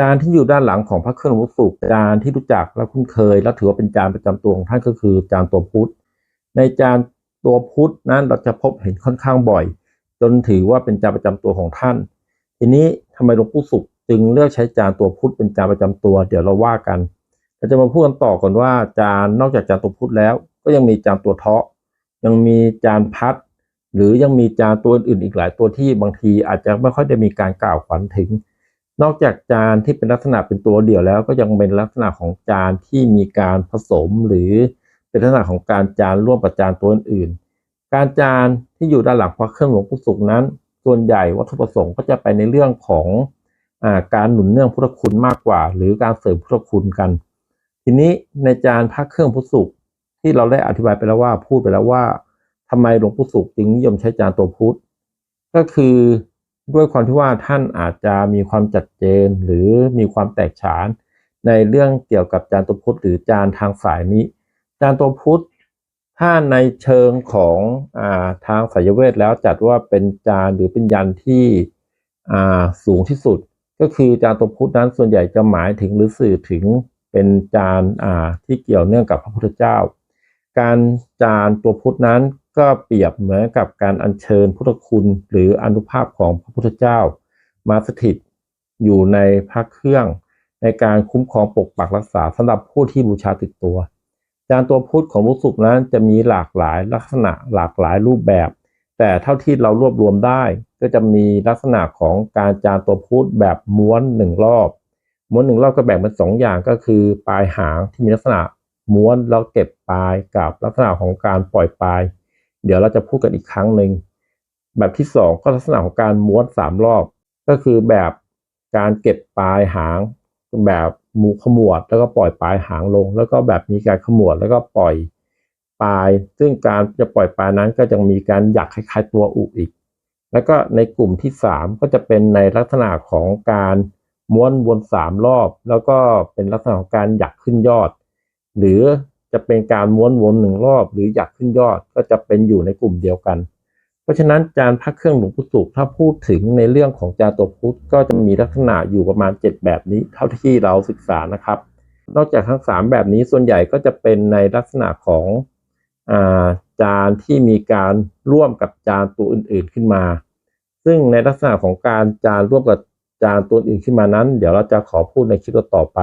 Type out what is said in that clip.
จานที่อยู่ด้านหลังของพระเครื่องหลวงปู่สุขจานที่รู้จักและคุ้นเคย และถือว่าเป็นจานประจำตัวของท่านก็คือจานตัวพุทธ ในจานตัวพุทธนั้นเราจะพบเห็นค่อนข้างบ่อย จนถือว่าเป็นจานประจำตัวของท่าน ทีนี้ทำไมหลวงปู่สุขจึงเลือกใช้จานตัวพุทธเป็นจานประจำตัว เดี๋ยวเราว่ากันเราจะมาพูดกันต่อก่อนว่าจานนอกจากจานตัวพุทธแล้ว ก็ยังมีจานตัวเทาะ ยังมีจานพัด หรือยังมีจานตัวอื่นอีกหลายตัวที่บางทีอาจจะไม่ค่อยได้มีการกล่าวขวัญถึง นอกจากจานที่เป็นลักษณะเป็นตัวเดี่ยวแล้วก็ยังเป็นลักษณะของจานที่มีการผสมหรือเป็นลักษณะของการจานร่วมกับจานตัวอื่น การจานที่อยู่ด้านหลังพระเครื่องหลวงปู่ศุกร์นั้น ส่วนใหญ่วัตถุประสงค์ก็จะไปในเรื่องของอาการหนุนเนื่องพุทธคุณมากกว่า หรือการเสริมพุทธคุณกัน ทีนี้ในจานพระเครื่องพุทธศุกร์ที่เราได้อธิบายไปแล้วว่าพูดไปแล้วว่าทำไมหลวงปู่ศุกร์จึงนิยมใช้จานตัวพุทธก็คือ ด้วยความที่ว่าท่านอาจจะมีความจัดเจนหรือมีความแตกฉาน ในเรื่องเกี่ยวกับจานตัวพุทธหรือจานทางสายนี้ จานตัวพุทธถ้าในเชิงของอาทางสายเวทแล้วจัดว่าเป็นจานหรือเป็นยันที่สูงที่สุด ก็คือจานตัวพุทธนั้นส่วนใหญ่จะหมายถึงหรือสื่อถึงเป็นจานที่เกี่ยวเนื่องกับพระพุทธเจ้า การจานตัวพุทธนั้น ก็เปรียบเหมือนกับการอัญเชิญพุทธคุณหรืออนุภาพของพระพุทธเจ้า มาสถิตอยู่ในพระเครื่อง ในการคุ้มครองปกปักรักษาสำหรับผู้ที่บูชาติดตัว จานตัวพุทธของมุสุกนั้นจะมีหลากหลายลักษณะหลากหลายรูปแบบ แต่เท่าที่เรารวบรวมได้ ก็จะมีลักษณะของการจานตัวพุทธแบบม้วนหนึ่งรอบ ม้วนหนึ่งรอบก็แบ่งเป็นสองอย่างก็คือปลายหางที่มีลักษณะม้วนแล้วเก็บปลายกับลักษณะของการปล่อยปลาย เดี๋ยวเราจะพูดกันอีกครั้งหนึ่งแบบที่สองก็ลักษณะของการม้วนสามรอบ ก็คือแบบการเก็บปลายหาง แบบหมูขมวด แล้วก็ปล่อยปลายหางลง แล้วก็แบบมีการขมวดแล้วก็ปล่อยปลาย ซึ่งการจะปล่อยปลายนั้นก็จะมีการหยักคล้ายๆตัวอุอีก แล้วก็ในกลุ่มที่สามก็จะเป็นในลักษณะของการม้วนวนสามรอบ แล้วก็เป็นลักษณะของการหยักขึ้นยอด หรือ จะเป็นการม้วนวนหนึ่งรอบ หรือหยักขึ้นยอดก็จะเป็นอยู่ในกลุ่มเดียวกัน เพราะฉะนั้นจานพระเครื่องหลวงปู่ศุกร์ถ้าพูดถึงในเรื่องของจานตัวพุทธก็จะมีลักษณะอยู่ประมาณ 7 แบบนี้ เท่าที่เราศึกษานะครับ นอกจากทั้ง 3 แบบนี้ส่วนใหญ่ก็จะเป็นในลักษณะของอาจานที่มีการร่วมกับจานตัวอื่น ๆขึ้นมา ซึ่งในลักษณะของการจานร่วมกับจานตัวอื่นขึ้นมานั้น เดี๋ยวเราจะขอพูดในคลิปต่อไป